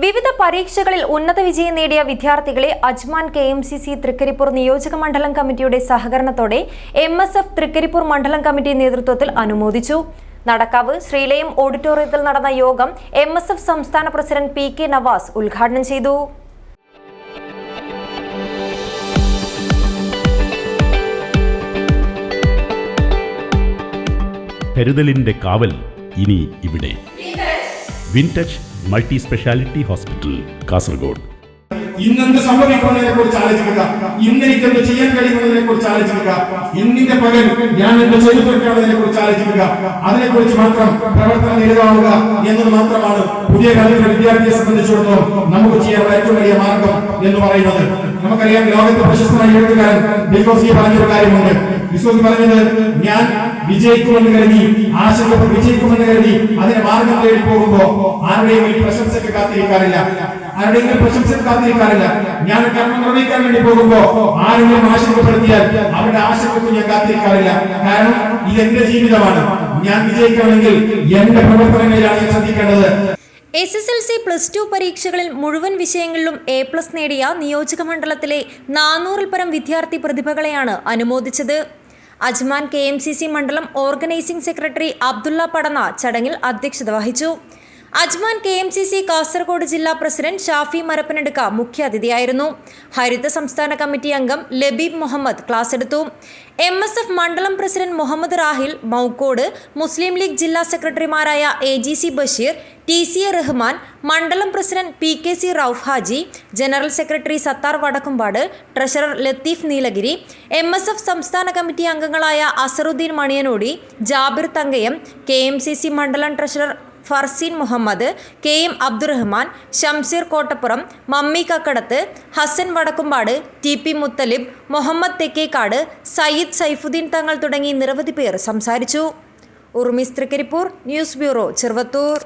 വിവിധ പരീക്ഷകളിൽ ഉന്നത വിജയം നേടിയ വിദ്യാർത്ഥികളെ Ajman K M C C Thrikaripur നിയോജക മണ്ഡലം കമ്മിറ്റിയുടെ സഹകരണത്തോടെ എം എസ് എഫ് തൃക്കരിപ്പൂർ മണ്ഡലം കമ്മിറ്റി നേതൃത്വത്തിൽ അനുമോദിച്ചു. നടക്കാവ് ശ്രീലയം ഓഡിറ്റോറിയത്തിൽ നടന്ന യോഗം എം എസ് എഫ് സംസ്ഥാന പ്രസിഡന്റ് പി കെ നവാസ് ഉദ്ഘാടനം ചെയ്തു. കരുതലിന്റെ കാവൽ ഇനി ഇവിടെ. Wintouch multi speciality hospital Kasaragod. ഇന്നെന്ത് സംഭവിക്കുന്നതിനെ കുറിച്ച് ആലോചിക്കുക. ഇന്ന് എനിക്കെന്ത് ചെയ്യാൻ കഴിയുന്നതിനെ കുറിച്ച് ആലോചിക്കുക. ഇന്നിന്റെ പകൽ ഞാൻ എന്ത് ചെയ്തു തീർക്കാവുന്നതിനെ കുറിച്ച് ആലോചിക്കുക. അതിനെ കുറിച്ച് മാത്രം പ്രവർത്തനം നേരിടാവുക എന്നത് മാത്രമാണ് പുതിയ കാലത്തെ വിദ്യാർത്ഥിയെ സംബന്ധിച്ചിടത്തോളം നമുക്ക് ചെയ്യാനുള്ള ഏറ്റവും വലിയ മാർഗം എന്ന് പറയുന്നത്. നമുക്കറിയാം ലോകത്തെ പ്രശസ്തമായ എഴുത്തുകാരൻ ബിക്കോസി പറഞ്ഞൊരു കാര്യമുണ്ട്. ബിക്കോസി പറഞ്ഞത് ഞാൻ വിജയിക്കുമെന്ന് കരുതി ആശങ്കപ്പെട്ട് വിജയിക്കുമെന്ന് കരുതി അതിന്റെ മാർഗം തേടി പോകുമ്പോ ആരുടെയും പ്രശംസയ്ക്ക് കാത്തിരിക്കാറില്ല. ആരുടെയെങ്കിലും പ്രശംസക്ക് കാത്തിരിക്കാറില്ല. ഞാൻ കർമ്മം നിർവഹിക്കാൻ വേണ്ടി പോകുമ്പോ ആരെങ്കിലും ആശങ്കപ്പെടുത്തിയാൽ അവരുടെ ആശങ്കക്ക് ഞാൻ കാത്തിരിക്കാറില്ല. കാരണം ഇത് എന്റെ ജീവിതമാണ്. ഞാൻ വിജയിക്കണമെങ്കിൽ എന്റെ പ്രവർത്തനങ്ങളിലാണ് ഞാൻ ശ്രദ്ധിക്കേണ്ടത്. S S L C plus two പരീക്ഷകളിൽ മുഴുവൻ വിഷയങ്ങളിലും എ പ്ലസ് നേടിയ നിയോജക മണ്ഡലത്തിലെ നാനൂറിൽ പരം വിദ്യാർത്ഥി പ്രതിഭകളെയാണ് അനുമോദിച്ചത്. അജ്മാൻ കെ മണ്ഡലം ഓർഗനൈസിംഗ് സെക്രട്ടറി അബ്ദുള്ള പടന്ന ചടങ്ങിൽ അധ്യക്ഷത വഹിച്ചു Ajman K M C C Kasaragod ജില്ലാ പ്രസിഡന്റ് ഷാഫി മരപ്പനെടുക്ക മുഖ്യാതിഥിയായിരുന്നു. ഹരിത സംസ്ഥാന കമ്മിറ്റി അംഗം ലബീബ് മുഹമ്മദ് ക്ലാസ് എടുത്തു. എം എസ് എഫ് മണ്ഡലം പ്രസിഡന്റ് മുഹമ്മദ് റാഹിൽ മൗക്കോട് മുസ്ലിം ലീഗ് ജില്ലാ സെക്രട്ടറിമാരായ A G C Basheer T C A Rahman മണ്ഡലം president P K C Rauf Haji general secretary Sattar Vadakkumpad treasurer Latheef Nilagiri M S F സംസ്ഥാന committee അംഗങ്ങളായ Azaruddin Maniyanodi Jabir Thankayam K M C C മണ്ഡലം treasurer Farseen Muhammad K M Abdurahman Shamseer Kottappuram Mammi Kakkadath Hasan Vadakkumpad T P Muthalib Muhammad Thekkekad Sayyid Saifuddin Thangal തുടങ്ങി നിരവധി പേർ സംസാരിച്ചു. Urumees Thrikaripur news bureau Cheruvathur.